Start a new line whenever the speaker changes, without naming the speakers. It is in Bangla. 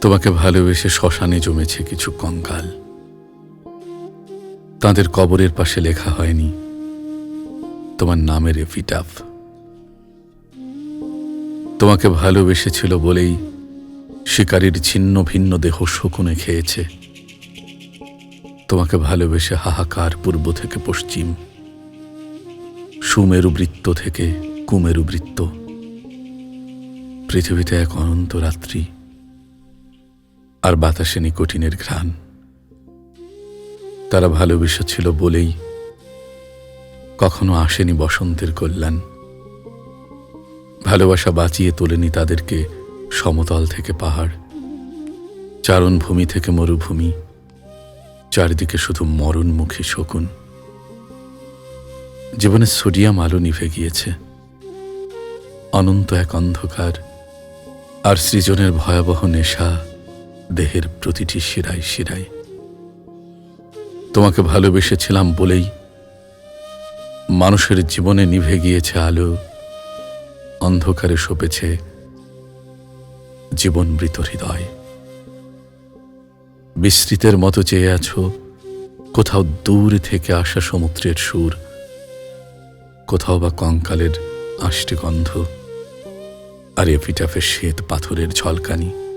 তোমাকে ভালোবেসে শ্মশানে জমেছে কিছু কঙ্কাল। তাদের কবরের পাশে লেখা হয়নি, তোমার নামের এফিটাফ। তোমাকে ভালোবেসেছিল বলেই শিকারীর ছিন্ন ভিন্ন দেহ শকুনে খেয়েছে। তোমাকে ভালোবেসে হাহাকার পূর্ব থেকে পশ্চিম, সুমেরু বৃত্ত থেকে কুমেরু বৃত্ত। পৃথিবীতে এক অনন্ত রাত্রি। আর বাতাসে নিকোটিনের ঘ্রাণ। তারা ভালোবেসেছিল বলেই কখনো আসেনি বসন্তের কল্যাণ। ভালোবাসা বাঁচিয়ে তোলেনি তাদেরকে সমতল থেকে পাহাড়। চারণভূমি থেকে মরুভূমি। চারিদিকে শুধু মরণমুখী শকুন। জীবনে সোডিয়াম আলো নিভে গিয়েছে। অনন্ত এক অন্ধকার। আর সৃজনের ভয়াবহ নেশা দেহের প্রতিটি শিরায় শিরায়। তোমাকে ভালোবেসেছিলাম বলেই মানুষের জীবনে নিভে গিয়েছে আলো, অন্ধকারে সপেছে জীবনমৃত হৃদয়। বিস্তৃতের মতো চেয়ে আছো, কোথাও দূর থেকে আসা সমুদ্রের সুর, কোথাও বা কঙ্কালের আষ্টে গন্ধ, আর এপিটাফের শ্বেত পাথরের ঝলকানি।